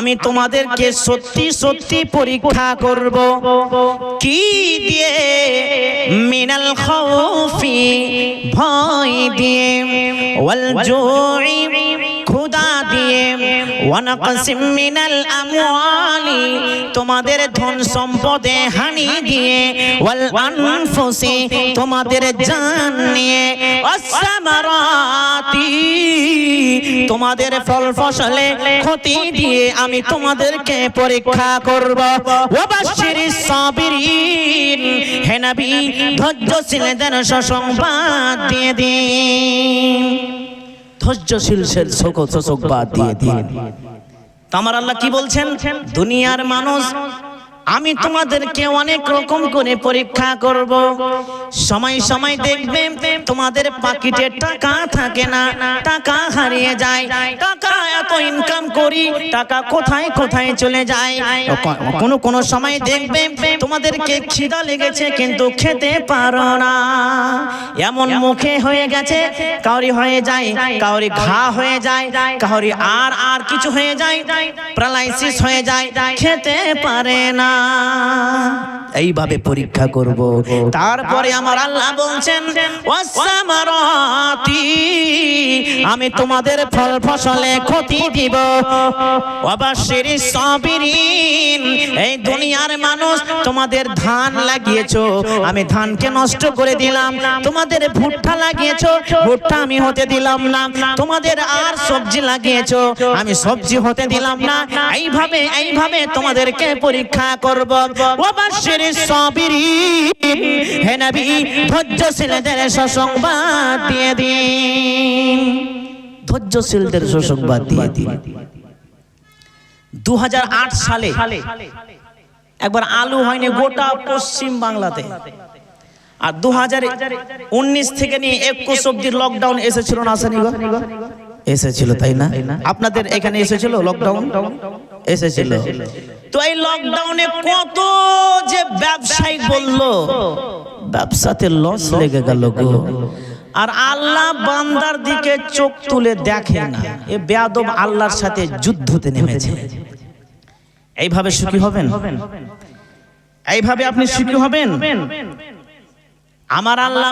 আমি তোমাদেরকে সত্যি সত্যি পরীক্ষা করব। কি দিয়ে? মিনাল খৌফি ভয় দিয়ে। ওয়াল জুই তোমাদের ধন সম্পদে হানি দিয়ে, ওয়াল আনফুসি। তোমাদের জান নিয়ে তোমাদের ফল ফসলে ক্ষতি দিয়ে আমি তোমাদেরকে পরীক্ষা করব। ওয়াবাশশিরিস সাবিরিন। হে নবী, ধৈর্যশীলদের সুসংবাদ দিয়ে দিন। ধৈর্যশীল বাদ দিয়ে দিন। আমার আল্লাহ কি বলছেন? দুনিয়ার মানুষ আমি তোমাদেরকে অনেক রকম করে পরীক্ষা করব। সময় সময় দেখবে তোমাদের পাকিটে টাকা থাকে না, টাকা হারিয়ে যায়, টাকা এত ইনকাম করি, টাকা কোথায় কোথায় চলে যায়। কোনো কোনো সময় দেখবে তোমাদেরকে খিদা লেগেছে কিন্তু খেতে পারো না। এমন মুখে হয়ে গেছে, কাউরি হয়ে যায়, কাউরি ঘা হয়ে যায়, কাউরি আর আর কিছু হয়ে যায় প্যারালাইসিস হয়ে যায়, খেতে পারে না। না। এইভাবে পরীক্ষা করব। তারপরে আমার আল্লাহ বলছেন আমি তোমাদের ফল ফসলে ক্ষতি দিব। এই দুনিয়ার মানুষ তোমাদের ধান লাগিয়েছো, আমি ধানকে নষ্ট করে দিলাম। তোমাদের ভুট্টা লাগিয়েছো, ভুট্টা আমি হতে দিলাম না। তোমাদের আর সবজি লাগিয়েছো, আমি সবজি হতে দিলাম না। এইভাবে এইভাবে তোমাদেরকে পরীক্ষা করব। ওয়াবাশিরি সাবিরিন হে নবী, ধৈর্যশীলদের সুসংবাদ দিয়ে দিন। ধৈর্যশীলদের সুসংবাদ দিয়ে দিন। দু সালে একবার আলু হয়নি গোটা পশ্চিম বাংলাতে। আর দু উনিশ থেকে নিয়ে একুশ অব্দি লকডাউন এসেছিল না, আসেনি? এসেছিল, তাই না? আপনাদের এখানে এসেছিল লকডাউন এসেছিল। তো এই লকডাউনে কত ব্যবসায়ী বলল, ব্যবসাতে লস লেগে গেল গো। আর আল্লাহ বান্দার দিকে চোখ তুলে দেখে না, এ বেয়াদব আল্লাহর সাথে যুদ্ধতে নেমেছে। এইভাবে সুখী হবেন? এইভাবে আপনি সুখী হবেন? আমার আল্লাহ